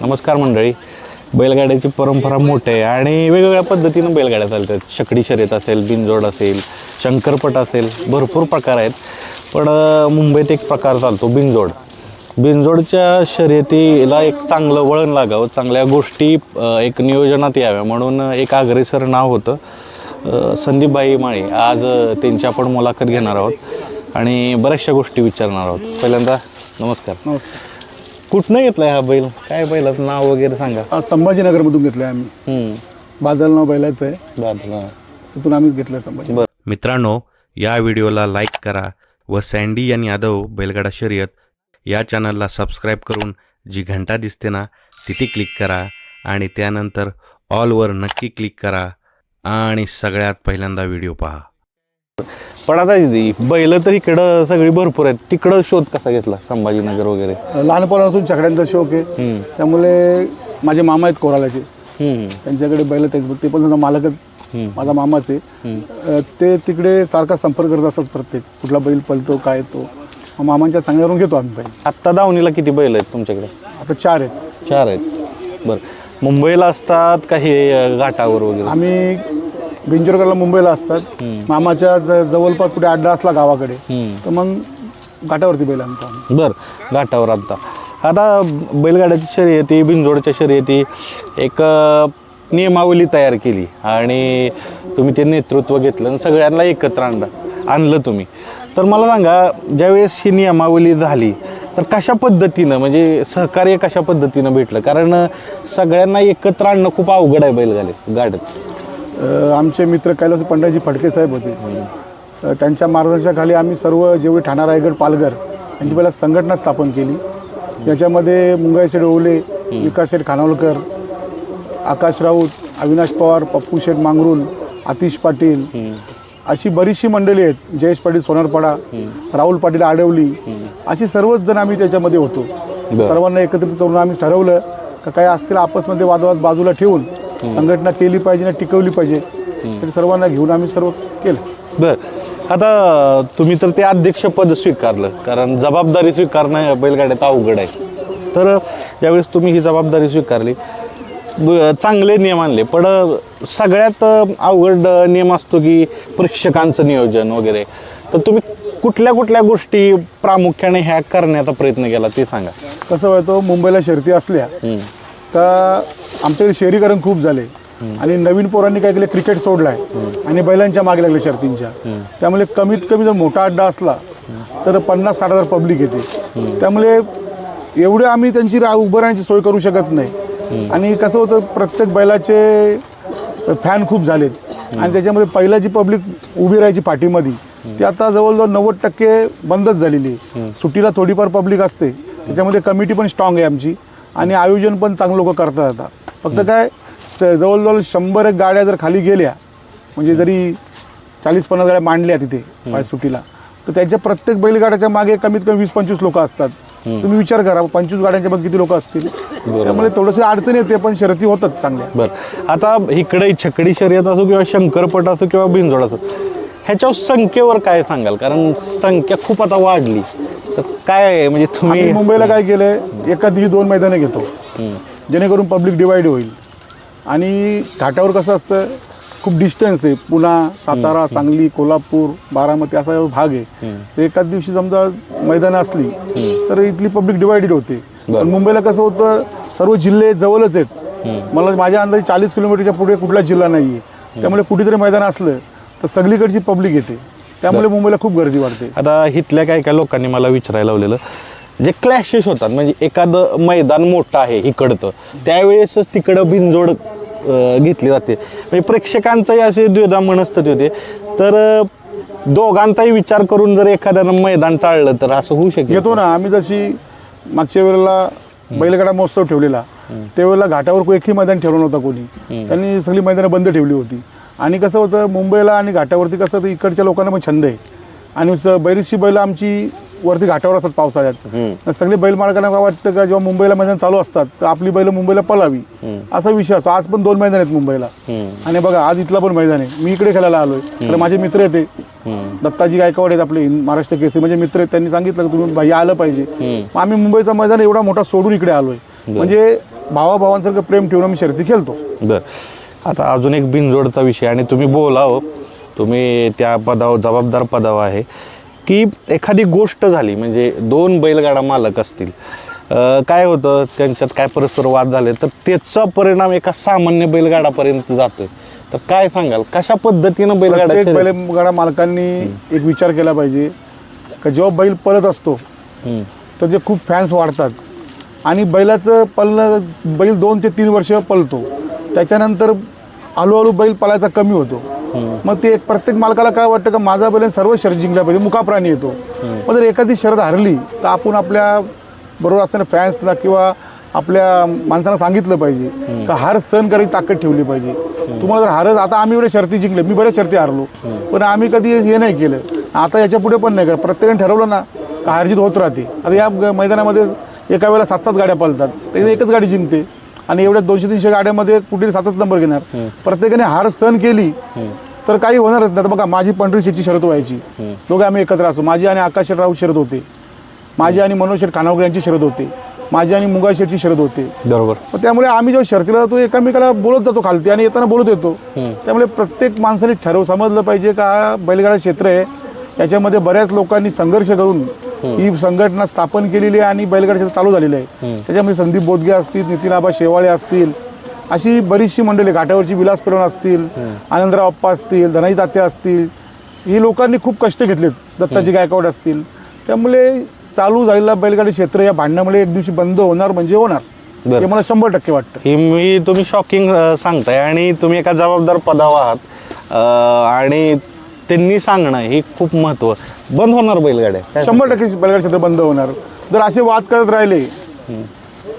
नमस्कार मंडळी. बैलगाड्याची परंपरा मोठी आहे आणि वेगवेगळ्या पद्धतीनं बैलगाड्या चालतात. शकडी शर्यत असेल बिनजोड असेल शंकरपट असेल भरपूर प्रकार आहेत. पण मुंबईत एक प्रकार चालतो बिनजोड. बिनजोडच्या शर्यतीला एक चांगलं वळण लागावं चांगल्या गोष्टी एक नियोजनात याव्या म्हणून एक अग्रेसर नाव होतं संदीपबाई माळी. आज त्यांची आपण मुलाखत घेणार आहोत आणि बऱ्याचशा गोष्टी विचारणार आहोत. पहिल्यांदा नमस्कार. नमस्कार. कुठनं घेतलाय हा बैल? काय बैलाचं नाव वगैरे सांगा. आज संभाजीनगरमधून घेतलं आहे आम्ही. हम्म. बादल नाव बैलाचं आहे. हा. तिथून आम्हीच घेतलं संभाजी. मित्रांनो या व्हिडिओला लाईक करा व सँडी आणि यादव बैलगाडा शर्यत या चॅनलला सबस्क्राईब करून जी घंटा दिसते ना तिथे क्लिक करा आणि त्यानंतर ऑलवर नक्की क्लिक करा. आणि सगळ्यात पहिल्यांदा व्हिडिओ पहा. पण आता बैल तर इकडं सगळी भरपूर आहेत. तिकडं शोध कसा घेतला संभाजीनगर वगैरे? लहानपणापासून छकड्यांचा शौक आहे. त्यामुळे माझे मामा आहेत कोरालाचे. त्यांच्याकडे बैल ते ते पण मालकच. माझा मामाच आहे. ते तिकडे सारखा संपर्क करत असतात प्रत्येक. कुठला बैल पलतो काय तो. मग मामांच्या सांगण्यावरून घेतो आम्ही बैल. आत्ता दावणीला किती बैल आहेत तुमच्याकडे? आता चार आहेत. चार आहेत. बरं. मुंबईला असतात का हे अं, घाटावर वगैरे? आम्ही बिंजोरगडला मुंबईला असतात. मामाच्या ज- जवळपास कुठे अड्डा असला गावाकडे. तर मग घाटावरती बैल आणतो आम्ही. बरं घाटावर आता आता बैलगाड्याची शर्यती बिनजोडच्या शर्यती एक अ, नियमावली तयार केली आणि तुम्ही ते नेतृत्व घेतलं आणि सगळ्यांना एकत्र आणलं आणलं तुम्ही. तर मला सांगा ज्यावेळेस ही नियमावली झाली तर कशा पद्धतीनं म्हणजे सहकार्य कशा पद्धतीनं भेटलं? कारण अ, सगळ्यांना एकत्र आणणं खूप अवघड आहे बैलगाडी गाड्यात आमचे मित्र कैलास पंडाजी फडके साहेब होते. त्यांच्या मार्गदर्शनाखाली आम्ही सर्व जेवढे ठाणा रायगड पालघर यांची पहिला संघटना स्थापन केली. याच्यामध्ये मुंगाई शेठ ओवले विकास शेठ खानावलकर आकाश राऊत अविनाश पवार पप्पू शेठ मांगरुल आतिश पाटील अशी बरीचशी मंडळी आहेत. जयेश पाटील सोनारपाडा राहुल पाटील आडवली अशी सर्वच जण आम्ही त्याच्यामध्ये होतो. सर्वांना एकत्रित करून आम्ही ठरवलं का काय असतील आपसमध्ये वादवाद बाजूला ठेवून संघटना केली पाहिजे आणि टिकवली पाहिजे तर सर्वांना घेऊन आम्ही सर्व केलं. बर. आता तुम्ही तर ते अध्यक्षपद स्वीकारलं कारण जबाबदारी स्वीकारणं बैलगाड्यात अवघड आहे. तर ज्यावेळेस तुम्ही ही जबाबदारी स्वीकारली. ब- चांगले नियम आणले पण सगळ्यात अवघड नियम असतो की प्रेक्षकांचं नियोजन वगैरे. तर तुम्ही कुठल्या कुठल्या गोष्टी प्रामुख्याने ह्या करण्याचा प्रयत्न केला ते सांगा. कसं व्हायचं मुंबईला शर्ती असल्या हम्म. का आमच्याकडे शहरीकरण खूप झाले. आणि नवीन पोरांनी काय केलं? क्रिकेट सोडलाय. आणि बैलांच्या मागे लागले शर्तींच्या. त्यामुळे कमीत कमी जर मोठा अड्डा असला तर पन्नास साठ हजार पब्लिक येते. त्यामुळे एवढे आम्ही त्यांची रा उभं राहण्याची सोय करू शकत नाही. आणि कसं होतं प्रत्येक बैलाचे फॅन खूप झालेत. आणि त्याच्यामध्ये पहिला जी पब्लिक उभी राहायची पाठीमध्ये ती आता जवळजवळ नव्वद टक्के बंदच झालेली आहे. सुट्टीला थोडीफार पब्लिक असते. त्याच्यामध्ये कमिटी पण स्ट्रॉंग आहे आमची. आणि आयोजन पण चांगलं लोक करतात आता. फक्त काय स- जवळजवळ शंभर एक गाड्या जर खाली गेल्या म्हणजे जरी चाळीस पन्नास गाड्या मांडल्या तिथे पाय सुट्टीला तर त्याच्या प्रत्येक बैलगाड्याच्या मागे कमीत कमी वीस पंचवीस लोक असतात. तुम्ही विचार करा पंचवीस गाड्यांच्या मग किती लोक असतील? त्यामुळे थोडंसं अडचण येते पण शर्ती होतात चांगल्या. बरं. आता इकडे छकडी शर्यत असो किंवा शंकरपट असो किंवा बिनजोड असो ह्याच्यावर संख्येवर काय सांगाल? कारण संख्या खूप आता वाढली. तर काय आहे? म्हणजे तुम्ही आम्ही मुंबईला काय केलंय? एका दिवशी दोन मैदानं घेतो. जेणेकरून पब्लिक डिवाइड होईल. आणि घाटावर कसं असतं? खूप डिस्टन्स आहे. पुणा सातारा सांगली कोल्हापूर बारामती असा भाग आहे. तर एकाच दिवशी समजा मैदानं असली तर इथली पब्लिक डिवायडेड होते. बरं. पण मुंबईला कसं होतं? सर्व जिल्हे जवळच आहेत. मला माझ्या अंदाजे चाळीस किलोमीटरच्या पुढे कुठला जिल्हा नाही आहे त्यामुळे कुठेतरी मैदान असलं तर सगळीकडची पब्लिक येते. त्यामुळे मुंबईला खूप गर्दी वाढते. आता इथल्या काही काही लोकांनी मला विचारायला लावलेलं जे क्लॅशेस होतात म्हणजे एखादं मैदान मोठं आहे इकडचं त्यावेळेसच तिकडं बिनजोड अं, घेतली जाते. म्हणजे प्रेक्षकांचाही असे द्विधा मनस्थिती होते. तर दोघांचाही विचार करून जर एखाद्यानं मैदान टाळलं तर असं होऊ शकेल घेतो ना. आम्ही जशी मागच्या वेळेला बैलगाडा महोत्सव ठेवलेला त्यावेळेला घाटावर एकही मैदान ठेवलं नव्हतं कोणी. त्यांनी सगळी मैदानं बंद ठेवली होती. आणि कसं होतं मुंबईला आणि घाटावरती कसं तर इकडच्या लोकांना पण छंद आहे. आणि स- बरीचशी बैल आमची वरती घाटावर असतात पावसाळ्यात. सगळे बैल मालकांना काय वाटतं का जेव्हा मुंबईला मैदान चालू असतात तर आपली बैल मुंबईला पळावी असा विषय असतो. आज पण दोन मैदान आहेत मुंबईला. आणि बघा आज इथला पण मैदान आहे. मी इकडे खेळायला आलोय. तर माझे मित्र येते दत्ताजी गायकवाड आहेत आपले महाराष्ट्र केसरी म्हणजे मित्र आहेत. त्यांनी सांगितलं की तुम्ही भाई आलं पाहिजे. आम्ही मुंबईचा मैदान एवढा मोठा सोडून इकडे आलोय. म्हणजे भावाभावांसारखं प्रेम ठेवून आम्ही शर्ती खेळतो. बर. आता अजून एक बिनजोडचा विषय आणि तुम्ही बोलाव तुम्ही त्या पदावर जबाबदार पदावर आहे. की एखादी गोष्ट झाली म्हणजे दोन बैलगाडा मालक असतील. काय होतं? त्यांच्यात काय परस्पर वाद झाले? तर त्याचा परिणाम एका सामान्य बैलगाडापर्यंत जातोय. तर काय सांगाल? कशा पद्धतीनं बैलगाडा बैलगाडा मालकांनी एक विचार केला पाहिजे. का जेव्हा बैल पळत असतो तर ते खूप फॅन्स वाढतात. आणि बैलाचं पळणं बैल दोन ते तीन वर्ष पळतो. त्याच्यानंतर हळूहळू बैल पळायचा कमी होतो. मग ते एक प्रत्येक मालकाला काय वाटतं का माझा बैल सर्व शर्यत जिंकला पाहिजे मुका प्राणी येतो. पण जर एखादी शर्यत हरली तर आपण आपल्या बरोबर असताना फॅन्सला किंवा आपल्या माणसाला सांगितलं पाहिजे का हार सहन करायची ताकद ठेवली पाहिजे. तुम्हाला जर हारच आता आम्ही एवढ्या शर्ती जिंकले मी बऱ्याच शर्ती हारलो. पण आम्ही कधी हे नाही केलं. आता याच्यापुढे पण नाही करत. प्रत्येकाने ठरवलं ना का हारजीत होत राहते. आता या मैदानामध्ये एका वेळेला सात सात गाड्या पळतात. त्याची एकच गाडी जिंकते. आणि एवढ्या दोनशे तीनशे गाड्यामध्ये कुठे सातच नंबर घेणार. प्रत्येकाने हार सहन केली तर काही होणारच नाही. बघा माझी पंढरी शेती शरत व्हायची. दोघे आम्ही एकत्र असतो माझी आणि आकाश राऊत शरद होते. माझी आणि मनोज शेठ खानावकर यांची शरद होते. माझी आणि मुगा शेठची शरद होते. बरोबर. त्यामुळे आम्ही जेव्हा शर्तीला जातो एकामेकाला बोलत जातो खालती आणि येताना बोलत येतो. त्यामुळे प्रत्येक माणसाने ठरव समजलं पाहिजे का बैलगाडा क्षेत्र आहे. याच्यामध्ये बऱ्याच लोकांनी संघर्ष करून ही संघटना स्थापन केलेली आहे आणि बैलगाडा क्षेत्र चालू झालेलं आहे. त्याच्यामध्ये संदीप बोदगे असतील नितीन आबा शेवाळे असतील अशी बरीचशी मंडळी घाटावरची विलास पेरण असतील आनंदराव अप्पा असतील धनाई तात्या असतील ही लोकांनी खूप कष्ट घेतलेत. दत्ताजी गायकवाड असतील. त्यामुळे चालू झालेला बैलगाडी क्षेत्र या भांडणामुळे एक दिवशी बंद होणार म्हणजे होणार. हे मला शंभर टक्के वाटतं. ही मी तुम्ही शॉकिंग सांगताय आणि तुम्ही एका जबाबदार पदावर आहात. आणि त्यांनी सांगणं हे खूप महत्त्व बंद होणार बैलगाड्या. काय शंभर टक्के बैलगाडी क्षेत्र बंद होणार. जर असे वाद करत राहिले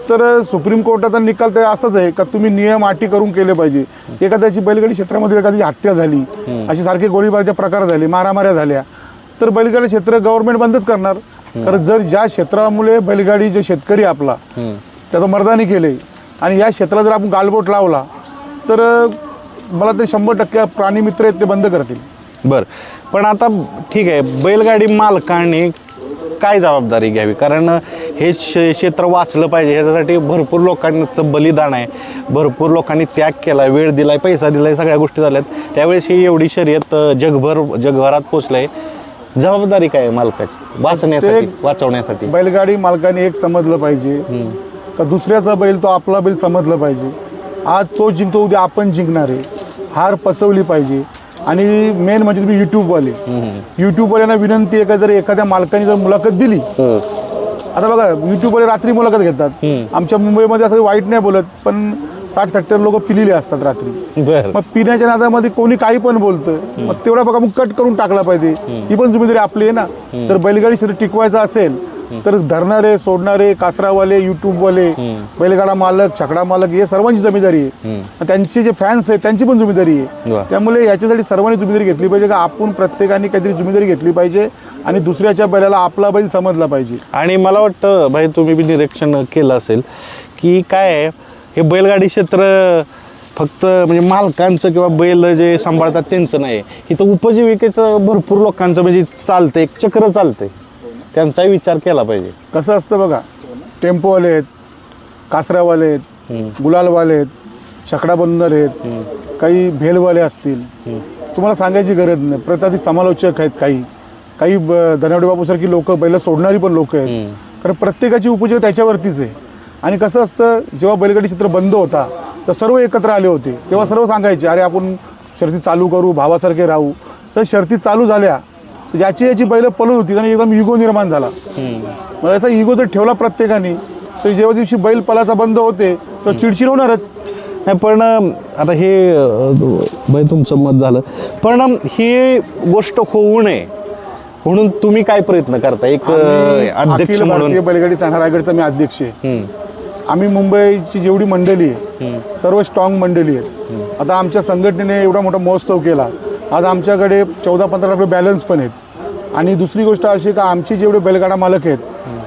तर सुप्रीम कोर्टाचा निकाल तर असंच आहे का तुम्ही नियम अटी करून केले पाहिजे? एखाद्याची बैलगाडी क्षेत्रामध्ये एखाद्याची हत्या झाली अशी सारखे गोळीबारचे प्रकार झाले मारामाऱ्या झाल्या तर बैलगाडी क्षेत्र गव्हर्नमेंट बंदच करणार. कारण जर ज्या क्षेत्रामुळे बैलगाडी जे शेतकरी आपला. त्याचं मर्दानी केले आणि या क्षेत्राला जर आपण गालबोट लावला तर मला ते शंभर टक्के प्राणी मित्र आहेत ते बंद करतील. बर. पण आता ठीक आहे बैलगाडी मालकांनी काय जबाबदारी घ्यावी? कारण हे श- क्षेत्र वाचलं पाहिजे ह्याच्यासाठी भरपूर लोकांचं बलिदान आहे. भरपूर लोकांनी त्याग केला वेळ दिलाय पैसा दिलाय सगळ्या गोष्टी झाल्यात. त्यावेळेस ही एवढी शर्यत जगभर जगभरात पोचलंय. जबाबदारी काय आहे मालकाची? वाचण्यासाठी वाचवण्यासाठी. बैलगाडी मालकाने एक समजलं पाहिजे. का दुसऱ्याचा बैल तो आपला बैल समजलं पाहिजे. आज तो जिंकतो उद्या आपण जिंकणार आहे. हार पचवली पाहिजे. आणि मेन म्हणजे तुम्ही यूट्यूबवाले यूट्यूबवाल्यांना विनंती आहे का जर एखाद्या मालकाने जर मुलाखत दिली आता बघा यूट्यूबवाले रात्री मुलाखत घेतात. आमच्या मुंबईमध्ये असं वाईट नाही बोलत पण साठ सत्तर लोक पिलेले असतात रात्री. मग पिण्याच्या नादामध्ये कोणी काही पण बोलतं मग तेवढा बघा मग कट करून टाकला पाहिजे. ही पण जिम्मेदारी आपली आहे ना. तर बैलगाडी शरीर टिकवायचं असेल तर धरणारे सोडणारे कासरावाले युट्यूबवाले बैलगाडा मालक छकडा मालक हे सर्वांची जिम्मेदारी आहे. त्यांचे जे फॅन्स आहेत त्यांची पण जिम्मेदारी वा. आहे त्यामुळे याच्यासाठी सर्वांनी जिम्मेदारी घेतली पाहिजे का आपण प्रत्येकाने काहीतरी जिम्मेदारी घेतली पाहिजे आणि दुसऱ्याच्या बैलाला आपला बैल समजला पाहिजे. आणि मला वाटतं भाई तुम्ही बी निरीक्षण केलं असेल की काय आहे, हे बैलगाडी क्षेत्र फक्त म्हणजे मालकांचं किंवा बैल जे सांभाळतात त्यांचं नाही इथं उपजीविकेचं भरपूर लोकांचं म्हणजे चालतं एक चक्र चालतंय. त्यांचाही विचार केला पाहिजे. कसं असतं बघा टेम्पोवाले आहेत कासरावाले आहेत गुलालवाले आहेत छकडा बंदर आहेत काही भेलवाले असतील. तुम्हाला सांगायची गरज नाही. प्रताधी समालोचक आहेत काही. काही ब- धनावडे बापूसारखी लोक बैल सोडणारी पण लोक आहेत. कारण प्रत्येकाची उपजीविका त्याच्यावरतीच आहे. आणि कसं असतं जेव्हा बैलगाडी क्षेत्र बंद होता तर सर्व एकत्र आले होते. तेव्हा सर्व सांगायचे अरे आपण शर्ती चालू करू भावासारखे राहू. तर शर्ती चालू झाल्या ज्याची याची बैल पळून होती आणि एकदम इगो निर्माण झाला. मग याचा इगो जर ठेवला प्रत्येकाने तर जेव्हा दिवशी बैल पलाचा बंद होते तर चिडचिड होणारच. नाही पण आता हे बाई तुमचं मत झालं. पण ही गोष्ट होऊ नये. म्हणून तुम्ही काय प्रयत्न करता? एक अध्यक्ष म्हणून. बैलगाडी रायगडचा मी अध्यक्ष आहे. आम्ही मुंबईची जेवढी मंडळी आहे सर्व स्ट्रॉंग मंडळी आहेत. आता आमच्या संघटनेने एवढा मोठा महोत्सव केला. आज आमच्याकडे चौदा पंधरा रुपये बॅलन्स पण आहेत. आणि दुसरी गोष्ट अशी का आमचे जेवढे बैलगाडा मालक आहेत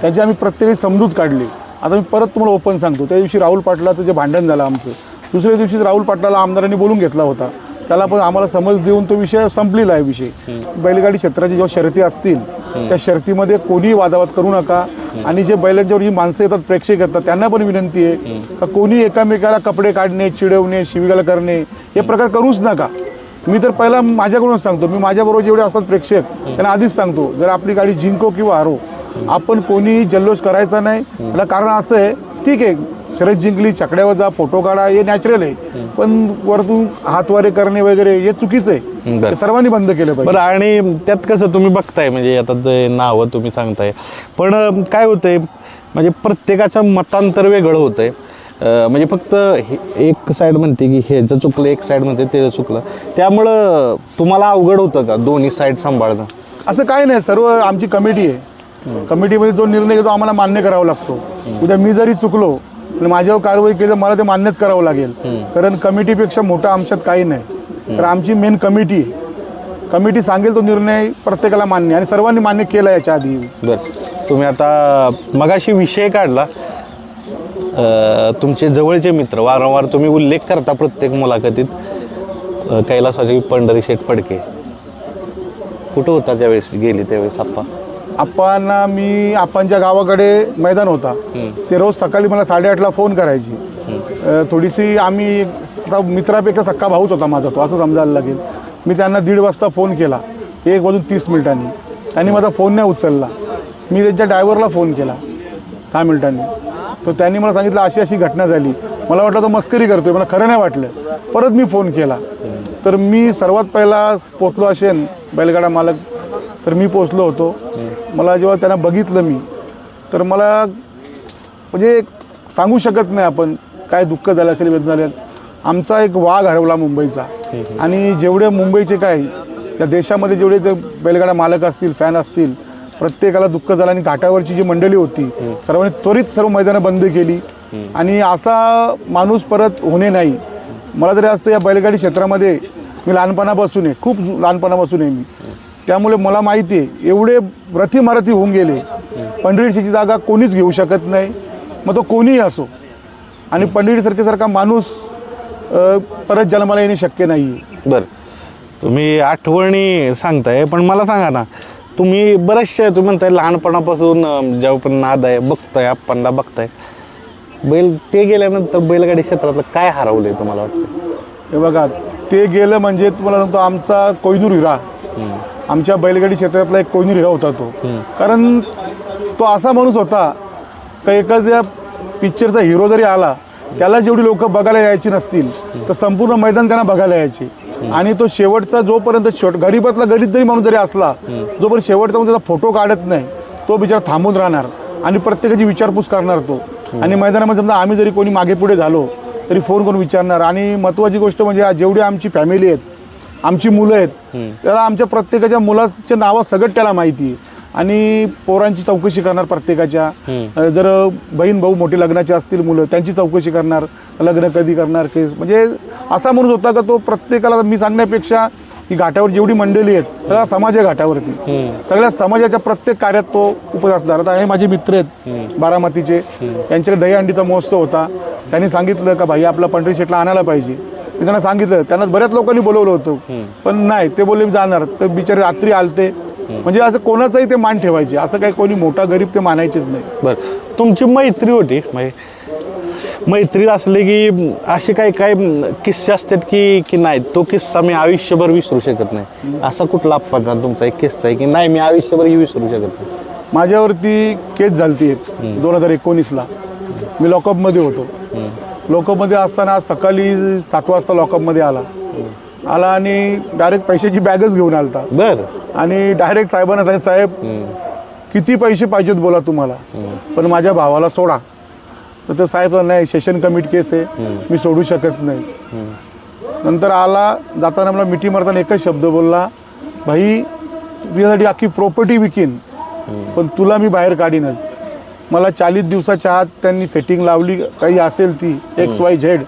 त्याची आम्ही प्रत्येकी समजूत काढली. आता मी परत तुम्हाला ओपन सांगतो. त्या दिवशी राहुल पाटलाचं जे भांडण झालं आमचं दुसऱ्या दिवशी राहुल पाटलाला आमदारांनी बोलून घेतला होता. त्याला पण आम्हाला समज देऊन तो विषय संपलेला आहे विषय. बैलगाडी क्षेत्राची जेव्हा शर्ती असतील त्या शर्तीमध्ये कोणीही वादावाद करू नका. आणि जे बैलांच्यावर जी माणसं येतात प्रेक्षक येतात त्यांना पण विनंती आहे का कोणी एकामेकाला कपडे काढणे चिडवणे शिवीगाला करणे हे प्रकार करूच नका. मी तर पहिला माझ्याकडूनच सांगतो. मी माझ्याबरोबर जेवढे असतात प्रेक्षक त्यांना आधीच सांगतो. जर आपली गाडी जिंको किंवा हारो आपण कोणी जल्लोष करायचा नाही. त्याला कारण असं आहे ठीक आहे शरद जिंकली चकड्यावर जा फोटो काढा हे नॅचरल आहे. पण वरतून हातवारे करणे वगैरे हे चुकीचं आहे. सर्वांनी बंद केलं पाहिजे. बरं आणि त्यात कसं तुम्ही बघताय म्हणजे आता ते नावं तुम्ही सांगताय. पण काय होतंय म्हणजे प्रत्येकाचं मतांतर वेगळं होतंय. म्हणजे फक्त हे- एक साईड म्हणते की ह्याचं चुकलं एक साईड म्हणते ते चुकलं. त्यामुळं तुम्हाला अवघड होतं का दोन्ही साईड सांभाळणं? असं काही नाही. सर्व आमची कमिटी आहे. कमिटीमध्ये जो निर्णय घेतो आम्हाला मान्य करावा लागतो. उद्या मी जरी चुकलो माझ्यावर कारवाई केली मला ते मान्यच करावं लागेल. कारण कमिटीपेक्षा मोठं आमच्यात काही नाही. तर आमची मेन कमिटी आहे. कमिटी सांगेल तो निर्णय प्रत्येकाला मान्य आणि सर्वांनी मान्य केला याच्या आधी. बरं. तुम्ही आता मगाशी विषय काढला. तुमचे जवळचे मित्र वारंवार तुम्ही उल्लेख करता प्रत्येक मुलाखतीत अं, कैलासवासी पंढरी शेठ फडके. कुठं होता त्यावेळेस गेली त्यावेळेस आप्पा? आप्पांना मी आप्पांच्या गावाकडे मैदान होता. ते रोज सकाळी मला साडेआठला फोन करायची. थोडीशी आम्ही मित्रापेक्षा सक्का भाऊच होता माझा तो असं समजायला लागेल. मी त्यांना दीड वाजता फोन केला. एक वाजून तीस मिनिटांनी. त्यांनी माझा फोन नाही उचलला. मी त्यांच्या ड्रायव्हरला फोन केला. दहा मिनिटांनी. तर त्यांनी मला सांगितलं अशी अशी घटना झाली. मला वाटलं तो मस्करी करतोय मला खरं नाही वाटलं. परत मी फोन केला. तर मी सर्वात पहिला पोचलो असेन बैलगाडा मालक तर मी पोचलो होतो. मला जेव्हा त्यांना बघितलं मी तर मला म्हणजे सांगू शकत नाही आपण काय दुःख झालं असेल वेदना झाल्या. आमचा एक वाघ हरवला मुंबईचा. आणि जेवढे मुंबईचे काय या देशामध्ये जेवढे जे बैलगाडा मालक असतील फॅन असतील प्रत्येकाला दुःख झालं आणि घाटावरची जी मंडळी होती सर्वांनी त्वरित सर्व मैदानं बंद केली. आणि असा माणूस परत होणे नाही. मला तरी असतं या बैलगाडी क्षेत्रामध्ये मी लहानपणापासून आहे खूप लहानपणापासून आहे मी. त्यामुळे मला माहिती आहे एवढे रथी मराठी होऊन गेले. पंढरीची जागा कोणीच घेऊ शकत नाही. मग तो कोणीही असो. आणि पंढरीसारखे सारखा माणूस परत जन्माला येणे शक्य नाही बरं. तुम्ही आठवणी सांगताय पण मला सांगा ना तुम्ही बरेचसे तुम्ही म्हणताय लहानपणापासून जेव्हा पण नाद आहे बघताय आप्पांना बघताय. बैल ते गेल्यानंतर बैलगाडी क्षेत्रातलं काय हरवलंय तुम्हाला वाटतं हे बघा ते गेलं म्हणजे तुम्हाला सांगतो आमचा कोयनूर हिरा. आमच्या बैलगाडी क्षेत्रातला एक कोयनूर हिरा होता तो. कारण तो असा माणूस होता का एखाद्या पिक्चरचा हिरो जरी आला त्याला जेवढी लोक बघायला यायची नसतील तर संपूर्ण मैदान त्यांना बघायला यायचे. आणि तो शेवटचा जोपर्यंत शेवट गरीबातला गरीब जरी माणूस जरी असला जोपर्यंत शेवटचा त्याचा फोटो काढत नाही तो बिचारा थांबून राहणार आणि प्रत्येकाची विचारपूस करणार तो. आणि मैदानामध्ये समजा आम्ही जरी कोणी मागे पुढे झालो तरी फोन करून विचारणार. आणि महत्त्वाची गोष्ट म्हणजे जेवढी आमची फॅमिली आहेत आमची मुलं आहेत त्याला आमच्या प्रत्येकाच्या मुलाच्या नावं सगळं त्याला माहिती आहे. आणि पोरांची चौकशी करणार प्रत्येकाच्या. जर बहीण भाऊ मोठी लग्नाचे असतील मुलं त्यांची चौकशी करणार लग्न कधी करणार केस. म्हणजे असा माणूस होता का तो प्रत्येकाला मी सांगण्यापेक्षा ही घाटावर जेवढी मंडळी आहेत सगळा समाज आहे घाटावरती सगळ्या समाजाच्या प्रत्येक कार्यात तो उपस्थित असणार आता हे माझे मित्र आहेत बारामतीचे. यांच्याकडे दहीहंडीचा महोत्सव होता. त्यांनी सांगितलं का भाई आपला पंढरी शेटला आणायला पाहिजे. मी त्यांना सांगितलं. त्यांना बऱ्याच लोकांनी बोलवलं होतं. पण नाही ते बोलले मी जाणार. तर बिचारे रात्री आलते. म्हणजे असं कोणाचाही ते मान ठेवायचे असं काही कोणी मोठा गरीब ते मानायचेच नाही. बरं. तुमची मैत्री होती म्हणजे मैत्रीत असले की असे काही काही किस्से असतात की की नाही तो किस्सा मी आयुष्यभर विसरू शकत नाही. असा कुठला आप्पाचा तुमचा एक किस्सा आहे की नाही मी आयुष्यभरही विसरू शकत नाही? माझ्यावरती केस झालती एक दोन हजार एकोणीसला. मी लॉकअपमध्ये होतो. लॉकअपमध्ये असताना सकाळी सात वाजता लॉकअपमध्ये आला. आला आणि डायरेक्ट पैशाची बॅगच घेऊन आलता. बरं. आणि डायरेक्ट साहेबांना सांगितलं साहेब किती पैसे पाहिजेत बोला तुम्हाला? पण माझ्या भावाला सोडा. तर ते साहेब नाही सेशन कमिट केस आहे. मी सोडू शकत नाही. नंतर आला जाताना मला मिठी मारताना एकच शब्द बोलला भाई तुझ्यासाठी अख्खी प्रॉपर्टी विकीन पण तुला मी बाहेर काढीनच. मला चाळीस दिवसाच्या आत त्यांनी सेटिंग लावली काही असेल ती एक्स वाय झेड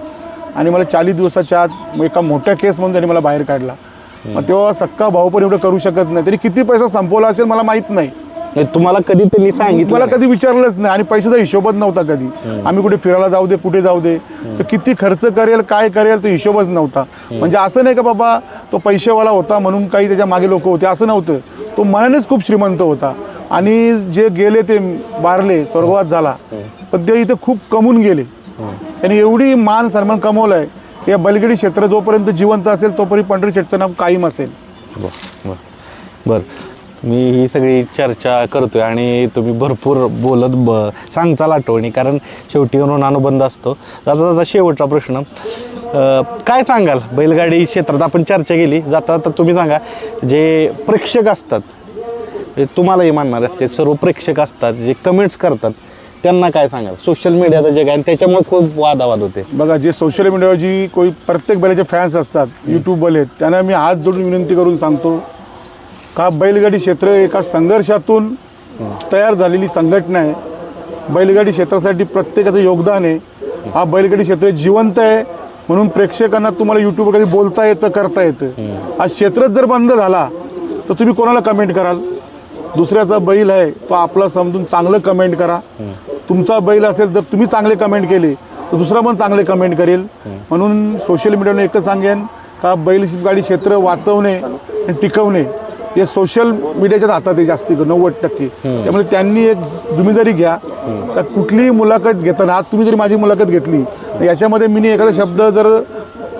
आणि मला चाळीस दिवसाच्या आत एका मोठ्या केस म्हणून त्यांनी मला बाहेर काढला. मग तेव्हा सक्का भाऊ पण एवढं करू शकत नाही. तरी किती पैसा संपवला असेल मला माहीत नाही. तुम्हाला कधी त्यांनी सांगितलं मला? कधी विचारलंच नाही आणि पैशाचा हिशोबच नव्हता कधी. आम्ही कुठे फिरायला जाऊ दे कुठे जाऊ दे. तर किती खर्च करेल काय करेल तो हिशोबच नव्हता. म्हणजे असं नाही का बाबा तो पैसेवाला होता म्हणून काही त्याच्यामागे लोक होते असं नव्हतं. तो मनानेच खूप श्रीमंत होता. आणि जे गेले ते बारले स्वर्गवास झाला. पण ते इथे खूप कमवून गेले. त्यांनी एवढी मान सन्मान कमवला आहे या बैलगाडी क्षेत्र जोपर्यंत जिवंत असेल तोपर्यंत पंढरी क्षेत्र नाव कायम असेल. बर बरं. बरं. मी ही सगळी चर्चा करतोय आणि तुम्ही भरपूर बोलत ब सांगचाल आठवणी कारण शेवटी अनुबंध असतो. जाता जाता शेवटचा प्रश्न. काय सांगाल? बैलगाडी क्षेत्रात आपण चर्चा केली. जाता जाता तुम्ही सांगा जे प्रेक्षक असतात तुम्हालाही मानणार असते सर्व प्रेक्षक असतात जे कमेंट्स करतात त्यांना काय सांगाल? सोशल मीडियाचं जग आहे आणि त्याच्यामुळे खूप वादावाद होते. बघा जे सोशल मीडियावर जी कोणी प्रत्येक बैलाचे फॅन्स असतात यूट्यूबवाले आहेत त्यांना मी हात जोडून विनंती करून सांगतो का बैलगाडी क्षेत्र एका संघर्षातून तयार झालेली संघटना आहे. बैलगाडी क्षेत्रासाठी प्रत्येकाचं योगदान आहे. हा बैलगाडी क्षेत्र जिवंत आहे. म्हणून प्रेक्षकांना तुम्हाला यूट्यूबवर कधी बोलता येतं करता येतं. आज क्षेत्रच जर बंद झाला तर तुम्ही कोणाला कमेंट कराल? दुसऱ्याचा बैल आहे तो आपला समजून चांगलं कमेंट करा. तुमचा बैल असेल तर तुम्ही चांगले कमेंट केले तर दुसरा पण चांगले कमेंट करेल. म्हणून सोशल मीडियाने एकच सांगेन का बैलगाडी क्षेत्र वाचवणे आणि टिकवणे हे सोशल मीडियाच्याच हातात आहे जास्ती करून, नव्वद टक्के. त्यामुळे त्यांनी एक जिम्मेदारी घ्या. का कुठलीही मुलाखत घेताना आज तुम्ही जरी माझी मुलाखत घेतली तर याच्यामध्ये मी एखादा शब्द जर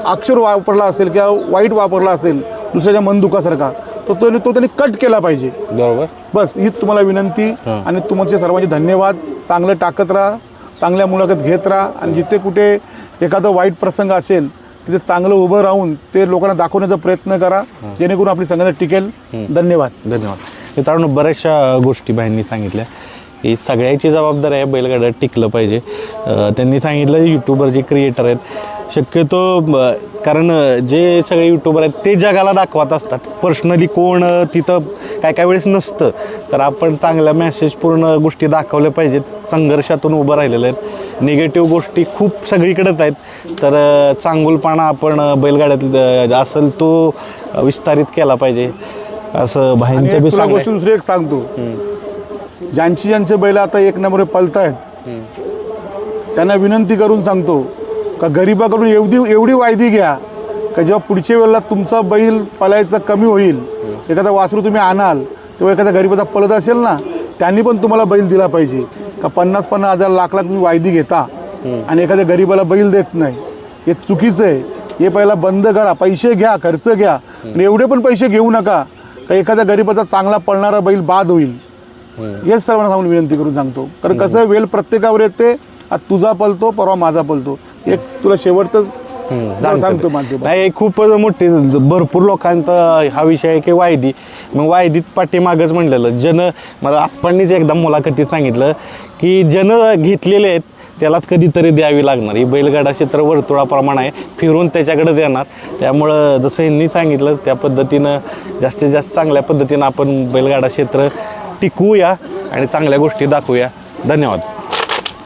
अक्षर वापरला असेल किंवा वाईट वापरला असेल दुसऱ्याच्या मन दुखासारखा तर तो तो त्यांनी कट केला पाहिजे. बरोबर. बस ही तुम्हाला विनंती. आणि तुमचे सर्वांचे धन्यवाद. चांगलं टाकत राहा चांगल्या मुलाखत घेत राहा आणि जिथे कुठे एखादा वाईट प्रसंग असेल तिथे चांगलं उभं राहून ते लोकांना दाखवण्याचा प्रयत्न करा. जेणेकरून आपली संघटना टिकेल. धन्यवाद. धन्यवाद. मित्रांनो बऱ्याचशा गोष्टी बाईंनी सांगितल्या. ही सगळ्याची जबाबदारी आहे बैलगाड्यात टिकलं पाहिजे. त्यांनी सांगितलं यूट्यूबर जे क्रिएटर आहेत शक्यतो कारण जे सगळे यूट्यूबर आहेत ते जगाला दाखवत असतात. पर्सनली कोण तिथं काय काय वेळेस नसतं. तर आपण चांगल्या मेसेजपूर्ण गोष्टी दाखवल्या पाहिजेत. संघर्षातून उभं राहिलेलं आहेत. निगेटिव्ह गोष्टी खूप सगळीकडेच आहेत. तर चांगुलपणा आपण बैलगाड्यात असेल तो विस्तारित केला पाहिजे. असं आणि भाईंचं बी गोष्ट दुसरी एक सांगतो. ज्यांची ज्यांचे बैल आता एक नंबर पलत आहेत त्यांना विनंती करून सांगतो का गरिबाकडून एवढी एवढी वायदी घ्या का जेव्हा पुढच्या वेळेला तुमचा बैल पलायचा कमी होईल एखादा वासरू तुम्ही आणाल तेव्हा एखादा गरीबाचा पळत असेल ना त्यांनी पण तुम्हाला बैल दिला पाहिजे. का पन्नास पन्नास हजार लाख लाख तुम्ही वायदी घेता आणि एखाद्या गरीबाला बैल देत नाही. हे चुकीचं आहे. हे पहिला बंद करा पैसे घ्या खर्च घ्या आणि एवढे पण पैसे घेऊ नका का एखाद्या गरीबाचा चांगला पळणारा बैल बाद होईल. हेच सर्वांना सांगून विनंती करून सांगतो. कारण कसं वेल प्रत्येकावर येते आज तुझा पलतो परवा माझा पलतो एक तुला शेवटचं सांगतो. माध्यम नाही खूप मोठी भरपूर लोकांचा हा विषय आहे की वायदी. मग वायदीत पाठीमागच म्हणलेलं जन मला आपणच एकदा मुलाखतीत सांगितलं की जन घेतलेले आहेत त्यालाच कधीतरी द्यावी लागणार. ही बैलगाडा क्षेत्र वर्तुळाप्रमाणे आहे फिरून त्याच्याकडे देणार. त्यामुळं जसं यांनी सांगितलं त्या पद्धतीनं जास्तीत जास्त चांगल्या पद्धतीनं आपण बैलगाडा क्षेत्र टिकवूया आणि चांगल्या गोष्टी दाखवूया. धन्यवाद.